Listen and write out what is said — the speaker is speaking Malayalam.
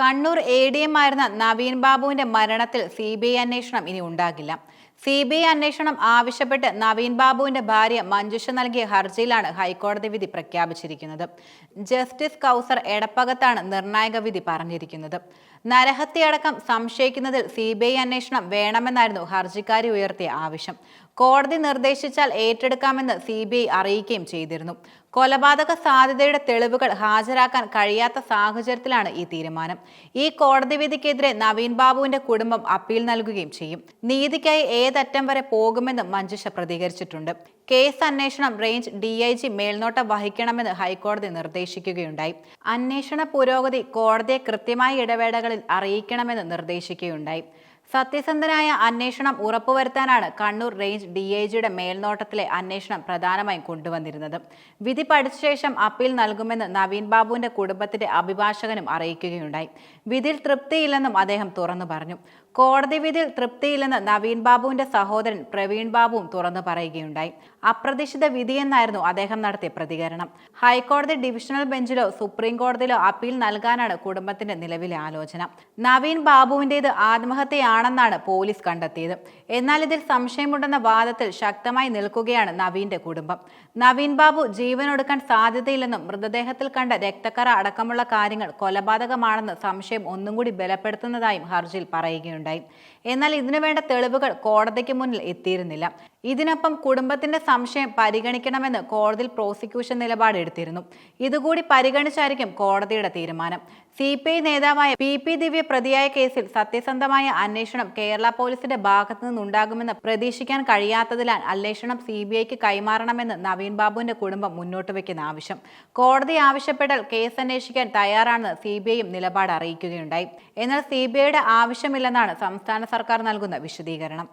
കണ്ണൂർ എ ഡി എം ആയിരുന്ന നവീൻ ബാബുവിന്റെ മരണത്തിൽ സി ബി ഐ അന്വേഷണം ഇനി ഉണ്ടാകില്ല. സി ബി ഐ അന്വേഷണം ആവശ്യപ്പെട്ട് നവീൻ ബാബുവിന്റെ ഭാര്യ മഞ്ജുഷ നൽകിയ ഹർജിയിലാണ് ഹൈക്കോടതി വിധി പ്രഖ്യാപിച്ചിരിക്കുന്നത്. ജസ്റ്റിസ് കൗസർ എടപ്പകത്താണ് നിർണായക വിധി പറഞ്ഞിരിക്കുന്നത്. നരഹത്യയടക്കം സംശയിക്കുന്നതിൽ സി ബി ഐ അന്വേഷണം വേണമെന്നായിരുന്നു ഹർജിക്കാരി ഉയർത്തിയ ആവശ്യം. കോടതി നിർദ്ദേശിച്ചാൽ ഏറ്റെടുക്കാമെന്ന് സി ബി ഐ അറിയിക്കുകയും ചെയ്തിരുന്നു. കൊലപാതക സാധ്യതയുടെ തെളിവുകൾ ഹാജരാക്കാൻ കഴിയാത്ത സാഹചര്യത്തിലാണ് ഈ തീരുമാനം. ഈ കോടതി വിധിക്കെതിരെ നവീൻ ബാബുവിന്റെ കുടുംബം അപ്പീൽ നൽകുകയും ചെയ്യും. നീതിക്കായി ഏതറ്റം വരെ പോകുമെന്നും മഞ്ജുഷ പ്രതികരിച്ചിട്ടുണ്ട്. കേസ് അന്വേഷണം റേഞ്ച് ഡി ഐ ജി മേൽനോട്ടം വഹിക്കണമെന്ന് ഹൈക്കോടതി നിർദ്ദേശിക്കുകയുണ്ടായി. അന്വേഷണ പുരോഗതി കോടതിയെ കൃത്യമായ ഇടവേളകളിൽ അറിയിക്കണമെന്ന് നിർദ്ദേശിക്കുകയുണ്ടായി. സത്യസന്ധനായ അന്വേഷണം ഉറപ്പുവരുത്താനാണ് കണ്ണൂർ റേഞ്ച് ഡി ഐ ജിയുടെ മേൽനോട്ടത്തിലെ അന്വേഷണം പ്രധാനമായും കൊണ്ടുവന്നിരുന്നത്. വിധി പഠിച്ച ശേഷം അപ്പീൽ നൽകുമെന്ന് നവീൻ ബാബുവിന്റെ കുടുംബത്തിന്റെ അഭിഭാഷകനും അറിയിക്കുകയുണ്ടായി. വിധിയിൽ തൃപ്തിയില്ലെന്നും അദ്ദേഹം തുറന്നു പറഞ്ഞു. കോടതി വിധിയിൽ തൃപ്തിയില്ലെന്ന് നവീൻ ബാബുവിന്റെ സഹോദരൻ പ്രവീൺ ബാബുവും തുറന്നു പറയുകയുണ്ടായി. അപ്രതീക്ഷിത വിധിയെന്നായിരുന്നു അദ്ദേഹം നടത്തിയ പ്രതികരണം. ഹൈക്കോടതി ഡിവിഷണൽ ബെഞ്ചിലോ സുപ്രീം കോടതിയിലോ അപ്പീൽ നൽകാനാണ് കുടുംബത്തിന്റെ നിലവിലെ ആലോചന. നവീൻ ബാബുവിന്റേത് ആത്മഹത്യയാണെന്നാണ് പോലീസ് കണ്ടെത്തിയത്. എന്നാൽ ഇതിൽ സംശയമുണ്ടെന്ന വാദത്തിൽ ശക്തമായി നിൽക്കുകയാണ് നവീന്റെ കുടുംബം. നവീൻ ബാബു ജീവനൊടുക്കാൻ സാധ്യതയില്ലെന്നും മൃതദേഹത്തിൽ കണ്ട രക്തക്കറ അടക്കമുള്ള കാര്യങ്ങൾ കൊലപാതകമാണെന്ന് സംശയം ഒന്നും കൂടി ബലപ്പെടുത്തുന്നതായും ഹർജിയിൽ പറയുകയുണ്ടായി. എന്നാൽ ഇതിനുവേണ്ട തെളിവുകൾ കോടതിക്ക് മുന്നിൽ എത്തിയിരുന്നില്ല. ഇതിനൊപ്പം കുടുംബത്തിന്റെ സംശയം പരിഗണിക്കണമെന്ന് കോടതിയിൽ പ്രോസിക്യൂഷൻ നിലപാട് എടുത്തിരുന്നു. ഇതുകൂടി പരിഗണിച്ചായിരിക്കും കോടതിയുടെ തീരുമാനം. സി പി ഐ നേതാവായ പി പി ദിവ്യ പ്രതിയായ കേസിൽ സത്യസന്ധമായ അന്വേഷണം കേരള പോലീസിന്റെ ഭാഗത്തു നിന്നുണ്ടാകുമെന്ന് പ്രതീക്ഷിക്കാൻ കഴിയാത്തതിനാൽ അന്വേഷണം സി ബി ഐക്ക് കൈമാറണമെന്ന് നവീൻ ബാബുവിന്റെ കുടുംബം മുന്നോട്ട് വയ്ക്കുന്ന ആവശ്യം. കോടതി ആവശ്യപ്പെട്ടാൽ കേസ് അന്വേഷിക്കാൻ തയ്യാറാണെന്ന് സി ബി ഐയും നിലപാട് അറിയിക്കുകയുണ്ടായി. എന്നാൽ സി ബി ഐയുടെ ആവശ്യമില്ലെന്നാണ് സംസ്ഥാന സർക്കാർ നൽകുന്ന വിശദീകരണം.